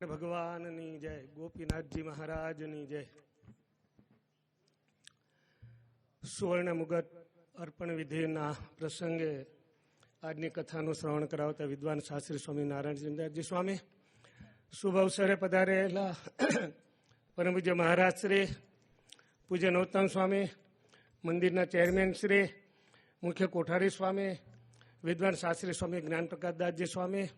ભગવાનની જય, ગોપીનાથજી મહારાજની જય. સુવર્ણ મુગટ અર્પણ વિધિના પ્રસંગે આજની કથાનું શ્રવણ કરાવતા વિદ્વાન શાસ્ત્રી સ્વામી નારાયણચંદ્રજી સ્વામી, શુભ અવસરે પધારેલા પરમ પૂજ્ય મહારાજ શ્રી પૂજ્ય નૌતમ સ્વામી, મંદિરના ચેરમેન શ્રી, મુખ્ય કોઠારી સ્વામી, વિદ્વાન શાસ્ત્રી સ્વામી જ્ઞાન પ્રકાશદાસજી સ્વામી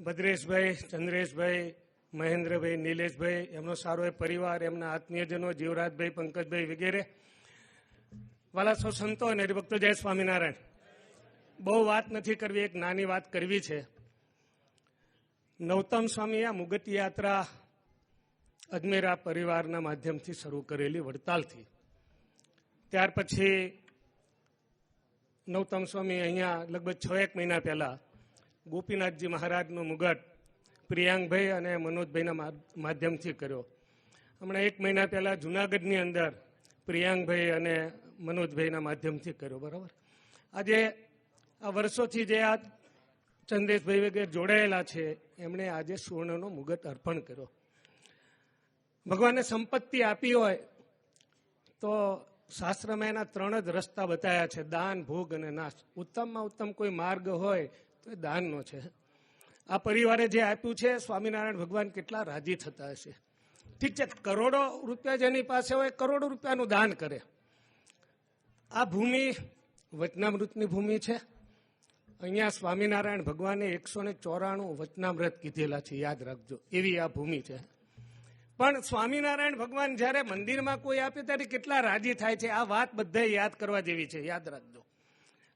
ભદ્રેશભાઈ, ચંદ્રેશભાઈ, મહેન્દ્રભાઈ, નિલેશભાઈ, એમનો સારો એ પરિવાર, એમના આત્મીયજનો, જીવરાજભાઈ, પંકજભાઈ વગેરે. વાલા સૌ સંતો અને હરિભક્તો, જય સ્વામિનારાયણ. બહુ વાત નથી કરવી, એક નાની વાત કરવી છે. નવતમ સ્વામી આ મુગત યાત્રા અજમેરા પરિવારના માધ્યમથી શરૂ કરેલી વડતાલથી. ત્યાર પછી નવતમ સ્વામી અહીંયા લગભગ છ એક મહિના પહેલા ગોપીનાથજી મહારાજનું મુગટ પ્રિયાંકભાઈ અને મનોજભાઈના માધ્યમથી કર્યો. હમણાં એક મહિના પહેલા જુનાગઢની અંદર પ્રિયાંકભાઈ અને મનોજભાઈના માધ્યમથી કર્યો, બરાબર? આજે આ વર્ષોથી જે આ ચંદ્રેશભાઈ વગેરે જોડાયેલા છે, એમણે આજે સુવર્ણનો મુગટ અર્પણ કર્યો. ભગવાને સંપત્તિ આપી હોય તો શાસ્ત્રમાં એના ત્રણ જ રસ્તા બતાવ્યા છે, દાન, ભોગ અને નાશ. ઉત્તમમાં ઉત્તમ કોઈ માર્ગ હોય તો એ દાનનો છે. આ પરિવારે જે આપ્યું છે, સ્વામિનારાયણ ભગવાન કેટલા રાજી થતા હશે. ઠીક છે, કરોડો રૂપિયા જેની પાસે હોય, કરોડો રૂપિયાનું દાન કરે. આ ભૂમિ વચનામૃતની ભૂમિ છે. અહીંયા સ્વામિનારાયણ ભગવાને એકસો ને ચોરાણું વચનામૃત કીધેલા છે, યાદ રાખજો. એવી આ ભૂમિ છે. પણ સ્વામિનારાયણ ભગવાન જ્યારે મંદિરમાં કોઈ આપે ત્યારે કેટલા રાજી થાય છે? આ વાત બધાએ યાદ કરવા જેવી છે, યાદ રાખજો.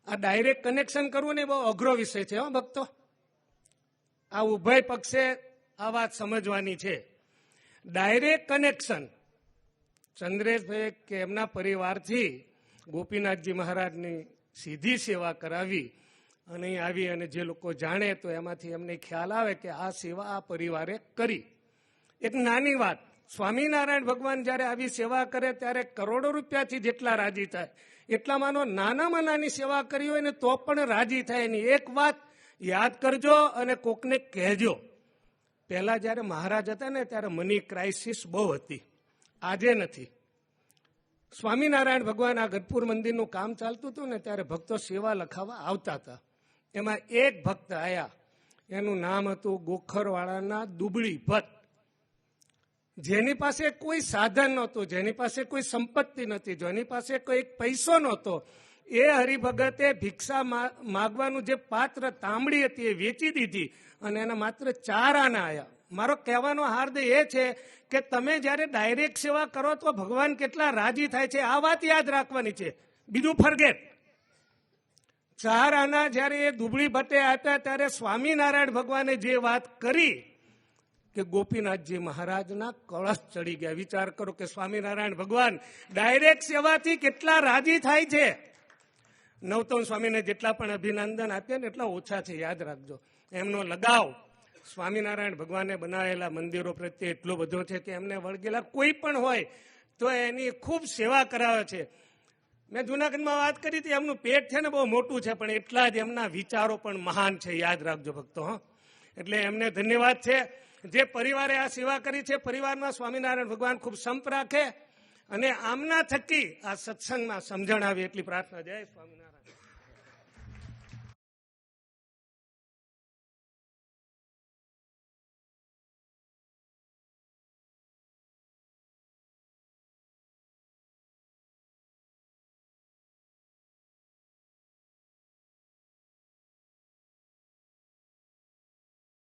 આ ડાયરેક્ટ કનેક્શન કરવું ને બહુ અઘરો વિષય છે, હો, ભક્તો. આ ઉભય પક્ષે આ વાત સમજવાની છે. ડાયરેક્ટ કનેક્શન ચંદ્રેશભાઈ કે એમના પરિવારથી ગોપીનાથજી મહારાજની સીધી સેવા કરાવી અને આવી અને જે લોકો જાણે તો એમાંથી એમને ખ્યાલ આવે કે આ સેવા આ પરિવારે કરી. એક નાની વાત. સ્વામિનારાયણ ભગવાન જ્યારે આવી સેવા કરે ત્યારે કરોડો રૂપિયાથી જેટલા રાજી થાય, એટલા માનો નાનામાં નાની સેવા કરી હોય ને તો પણ રાજી થાય એની. એક વાત યાદ કરજો અને કોકને કહેજો. પહેલા જ્યારે મહારાજ હતા ને ત્યારે મની ક્રાઇસિસ બહુ હતી. આજે નથી. સ્વામિનારાયણ ભગવાન આ ગઢપુર મંદિરનું કામ ચાલતું હતું ને ત્યારે ભક્તો સેવા લખાવા આવતા હતા. એમાં એક ભક્ત આયા. એનું નામ હતું ગોખરવાળાના દુબળી ભટ્ટ. જેની પાસે કોઈ સાધન નહોતું, જેની પાસે કોઈ સંપત્તિ નથી જેની પાસે કોઈ પૈસો નહોતો, એ હરિભગતે ભિક્ષા માગવાનું જે પાત્ર તાંબડી હતી એ વેચી દીધી અને એના માત્ર ચાર આના આવ્યા મારો કહેવાનો હાર્દ એ છે કે તમે જ્યારે ડાયરેક્ટ સેવા કરો તો ભગવાન કેટલા રાજી થાય છે, આ વાત યાદ રાખવાની છે. બીજું ફરગેટ ચાર આના જ્યારે એ દુબળી ભટ્ટે આપ્યા ત્યારે સ્વામિનારાયણ ભગવાને જે વાત કરી કે ગોપીનાથજી મહારાજના કળશ ચડી ગયા. વિચાર કરો કે સ્વામિનારાયણ ભગવાન ડાયરેક્ટ સેવાથી કેટલા રાજી થાય છે? નવતમ સ્વામીને જેટલા પણ અભિનંદન આપ્યા ને એટલા ઓછા છે, યાદ રાખજો. એમનો લગાવ સ્વામિનારાયણ ભગવાને બનાવેલા મંદિરો પ્રત્યે એટલો બધો છે કે એમને વળગેલા કોઈ પણ હોય તો એની ખૂબ સેવા કરાવે છે. મેં જુનાગઢમાં વાત કરી હતી, એમનું પેટ છે ને બહુ મોટું છે, પણ એટલા જ એમના વિચારો પણ મહાન છે, યાદ રાખજો ભક્તો, હા. એટલે એમને ધન્યવાદ છે. જે પરિવારે આ સેવા કરી છે, પરિવારમાં સ્વામિનારાયણ ભગવાન ખૂબ સંપ રાખે અને આમના થકી આ સત્સંગમાં સમજણ આવે એટલી પ્રાર્થના. જય સ્વામિનારાયણ.